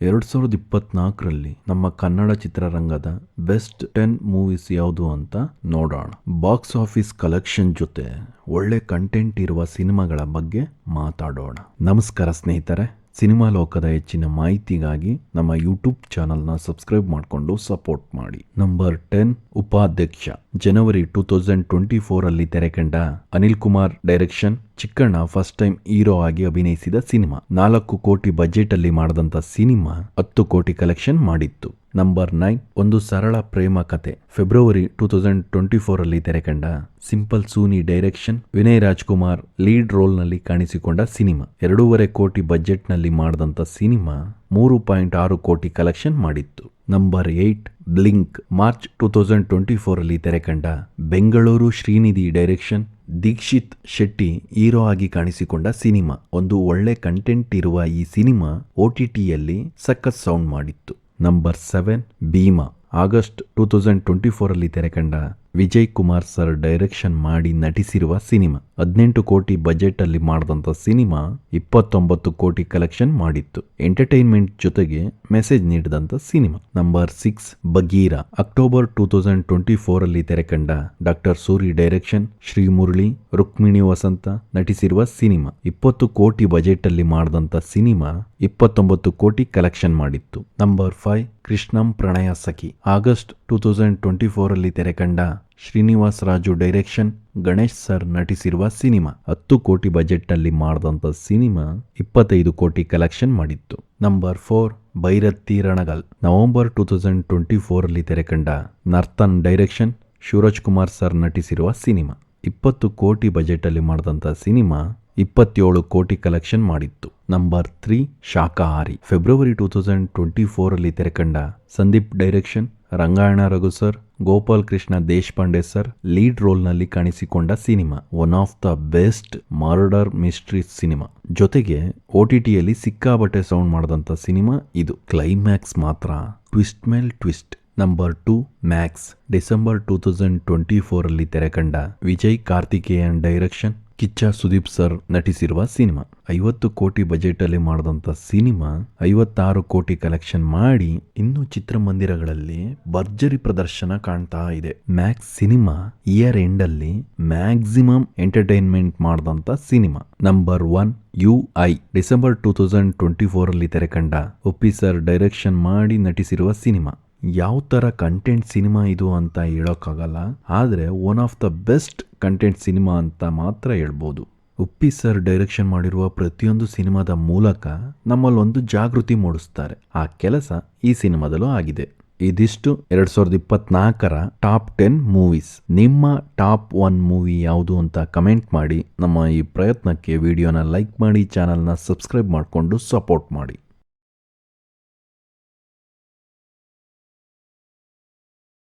ಎರಡ್ ಸಾವಿರದ ಇಪ್ಪತ್ನಾಲ್ಕರಲ್ಲಿ ನಮ್ಮ ಕನ್ನಡ ಚಿತ್ರರಂಗದ ಬೆಸ್ಟ್ ಟೆನ್ ಮೂವೀಸ್ ಯಾವುದು ಅಂತ ನೋಡೋಣ. ಬಾಕ್ಸ್ ಆಫೀಸ್ ಕಲೆಕ್ಷನ್ ಜೊತೆ ಒಳ್ಳೆ ಕಂಟೆಂಟ್ ಇರುವ ಸಿನಿಮಾಗಳ ಬಗ್ಗೆ ಮಾತಾಡೋಣ. ನಮಸ್ಕಾರ ಸ್ನೇಹಿತರೆ. ಸಿನಿಮಾ ಲೋಕದ ಹೆಚ್ಚಿನ ಮಾಹಿತಿಗಾಗಿ ನಮ್ಮ ಯೂಟ್ಯೂಬ್ ಚಾನಲ್ನ ಸಬ್ಸ್ಕ್ರೈಬ್ ಮಾಡಿಕೊಂಡು ಸಪೋರ್ಟ್ ಮಾಡಿ. ನಂಬರ್ ಟೆನ್, ಉಪಾಧ್ಯಕ್ಷ. January two thousand twenty four ಅಲ್ಲಿ ತೆರೆಕಂಡ Anil Kumar direction Chikkanna first time hero ಆಗಿ ಅಭಿನಯಿಸಿದ ಸಿನಿಮಾ. ನಾಲ್ಕು ಕೋಟಿ ಬಜೆಟ್ ಅಲ್ಲಿ ಮಾಡಿದಂತ ಸಿನಿಮಾ ಹತ್ತು ಕೋಟಿ ಕಲೆಕ್ಷನ್ ಮಾಡಿತ್ತು. ನಂಬರ್ ನೈನ್, ಒಂದು ಸರಳ ಪ್ರೇಮ ಕತೆ. February two thousand twenty four ಅಲ್ಲಿ ತೆರೆಕಂಡ simple Suni direction, Vinay Rajkumar lead ರೋಲ್ನಲ್ಲಿ ಕಾಣಿಸಿಕೊಂಡ ಸಿನಿಮಾ. ಎರಡೂವರೆ ಕೋಟಿ ಬಜೆಟ್ನಲ್ಲಿ ಮಾಡಿದಂತ ಸಿನಿಮಾ ಮೂರು ಪಾಯಿಂಟ್ ಆರು ಕೋಟಿ ಕಲೆಕ್ಷನ್ ಮಾಡಿತ್ತು. Number eight, blink, March two thousand twenty four ಅಲ್ಲಿ ತೆರೆಕಂಡ ಬೆಂಗಳೂರು ಶ್ರೀನಿಧಿ ಡೈರೆಕ್ಷನ್, ದೀಕ್ಷಿತ್ ಶೆಟ್ಟಿ ಹೀರೋ ಆಗಿ ಕಾಣಿಸಿಕೊಂಡ ಸಿನಿಮಾ. ಒಂದು ಒಳ್ಳೆ ಕಂಟೆಂಟ್ ಇರುವ ಈ ಸಿನಿಮಾ ಒ ಟಿ ಟಿಯಲ್ಲಿ ಸಖತ್ ಸೌಂಡ್ ಮಾಡಿತ್ತು. Number 7. Bima August two thousand twenty four ಅಲ್ಲಿ ತೆರೆಕಂಡ ವಿಜಯ್ ಕುಮಾರ್ ಸರ್ ಡೈರೆಕ್ಷನ್ ಮಾಡಿ ನಟಿಸಿರುವ ಸಿನಿಮಾ ಹದಿನೆಂಟು ಕೋಟಿ ಬಜೆಟ್ ಅಲ್ಲಿ ಮಾಡಿದಂತ ಸಿನಿಮಾ ಇಪ್ಪತ್ತೊಂಬತ್ತು ಕೋಟಿ ಕಲೆಕ್ಷನ್ ಮಾಡಿತ್ತು. ಎಂಟರ್ಟೈನ್ಮೆಂಟ್ ಜೊತೆಗೆ message ನೀಡಿದಂಥ cinema. Number six Bagheera October two thousand twenty four ಅಲ್ಲಿ ತೆರೆಕಂಡ ಡಾಕ್ಟರ್ ಸೂರಿ ಡೈರೆಕ್ಷನ್ ಶ್ರೀ ಮುರಳಿ, ರುಕ್ಮಿಣಿ ವಸಂತ ನಟಿಸಿರುವ ಸಿನಿಮಾ. ಇಪ್ಪತ್ತು ಕೋಟಿ ಬಜೆಟ್ ಅಲ್ಲಿ ಮಾಡಿದಂತ ಸಿನಿಮಾ ಇಪ್ಪತ್ತೊಂಬತ್ತು ಕೋಟಿ ಕಲೆಕ್ಷನ್ ಮಾಡಿತ್ತು. Number five Krishnam Pranaya Sakhi. August two thousand twenty ಫೋರಲ್ಲಿ ತೆರೆಕಂಡ ಶ್ರೀನಿವಾಸ್ ರಾಜು ಡೈರೆಕ್ಷನ್ ಗಣೇಶ್ ಸರ್ ನಟಿಸಿರುವ ಸಿನಿಮಾ. ಹತ್ತು ಕೋಟಿ ಬಜೆಟ್ ಅಲ್ಲಿ ಮಾಡಿದಂತ ಸಿನಿಮಾ ಇಪ್ಪತ್ತೈದು ಕೋಟಿ ಕಲೆಕ್ಷನ್ ಮಾಡಿತ್ತು. Number four, Bhairathi Ranagal. November two thousand twenty ಫೋರಲ್ಲಿ ತೆರೆಕಂಡ ನರ್ತನ್ ಡೈರೆಕ್ಷನ್ ಶಿವರಾಜ್ ಕುಮಾರ್ ಸರ್ ನಟಿಸಿರುವ ಸಿನಿಮಾ. ಇಪ್ಪತ್ತು ಕೋಟಿ ಬಜೆಟ್ ಮಾಡಿದಂಥ ಸಿನಿಮಾ ಇಪ್ಪತ್ತೇಳು ಕೋಟಿ ಕಲೆಕ್ಷನ್ ಮಾಡಿತ್ತು. Number three, Shakhahari. February two thousand twenty ಫೋರಲ್ಲಿ ತೆರೆಕಂಡ Sandeep direction, Rangayana Raghu sir, Gopal Krishna Deshpande sir, lead ರೋಲ್ನಲ್ಲಿ ಕಾಣಿಸಿಕೊಂಡ cinema. One of the best murder mystery cinema. ಜೊತೆಗೆ O T ಟಿಯಲ್ಲಿ ಸಿಕ್ಕಾಬಟ್ಟೆ sound ಮಾಡಿದಂಥ cinema ಇದು. Climax ಮಾತ್ರ. Twist ಮೇಲ್ twist. Number two, Max. December two thousand twenty ಫೋರಲ್ಲಿ ತೆರೆಕಂಡ Vijay Karthikeyan direction Kichcha Sudeep sir ನಟಿಸಿರುವ cinema. ಐವತ್ತು ಕೋಟಿ ಬಜೆಟ್ ಅಲ್ಲಿ ಮಾಡಿದಂತ ಸಿನಿಮಾ, ಐವತ್ತಾರು ಕೋಟಿ ಕಲೆಕ್ಷನ್ ಮಾಡಿ ಇನ್ನು ಚಿತ್ರಮಂದಿರಗಳಲ್ಲಿ ಭರ್ಜರಿ ಪ್ರದರ್ಶನ ಕಾಣ್ತಾ ಇದೆ. ಮ್ಯಾಕ್ಸ್ ಸಿನಿಮಾ ಇಯರ್ ಎಂಡ್ ಅಲ್ಲಿ ಮ್ಯಾಕ್ಸಿಮಮ್ ಎಂಟರ್ಟೈನ್ಮೆಂಟ್ ಮಾಡಿದಂತ cinema. Number one U I. December two thousand twenty four ಅಲ್ಲಿ ತೆರೆಕಂಡ ಒಪ್ಪಿ ಸರ್ ಡೈರೆಕ್ಷನ್ ಮಾಡಿ ನಟಿಸಿರುವ ಸಿನಿಮಾ. ಯಾವ ಥರ ಕಂಟೆಂಟ್ ಸಿನಿಮಾ ಇದು ಅಂತ ಹೇಳೋಕ್ಕಾಗಲ್ಲ, ಆದರೆ one of the best content cinema ಅಂತ ಮಾತ್ರ ಹೇಳ್ಬೋದು. ಉಪ್ಪಿ ಸರ್ ಡೈರೆಕ್ಷನ್ ಮಾಡಿರುವ ಪ್ರತಿಯೊಂದು ಸಿನಿಮಾದ ಮೂಲಕ ನಮ್ಮಲ್ಲಿ ಒಂದು ಜಾಗೃತಿ ಮೂಡಿಸ್ತಾರೆ. ಆ ಕೆಲಸ ಈ ಸಿನಿಮಾದಲ್ಲೂ ಆಗಿದೆ. ಇದಿಷ್ಟು ಎರಡ್ ಸಾವಿರದ ಇಪ್ಪತ್ನಾಲ್ಕರ ಟಾಪ್ ಟೆನ್ ಮೂವೀಸ್. ನಿಮ್ಮ ಟಾಪ್ ಒನ್ ಮೂವಿ ಯಾವುದು ಅಂತ ಕಮೆಂಟ್ ಮಾಡಿ. ನಮ್ಮ ಈ ಪ್ರಯತ್ನಕ್ಕೆ ವಿಡಿಯೋನ ಲೈಕ್ ಮಾಡಿ, ಚಾನಲ್ನ ಸಬ್ಸ್ಕ್ರೈಬ್ ಮಾಡಿಕೊಂಡು ಸಪೋರ್ಟ್ ಮಾಡಿ.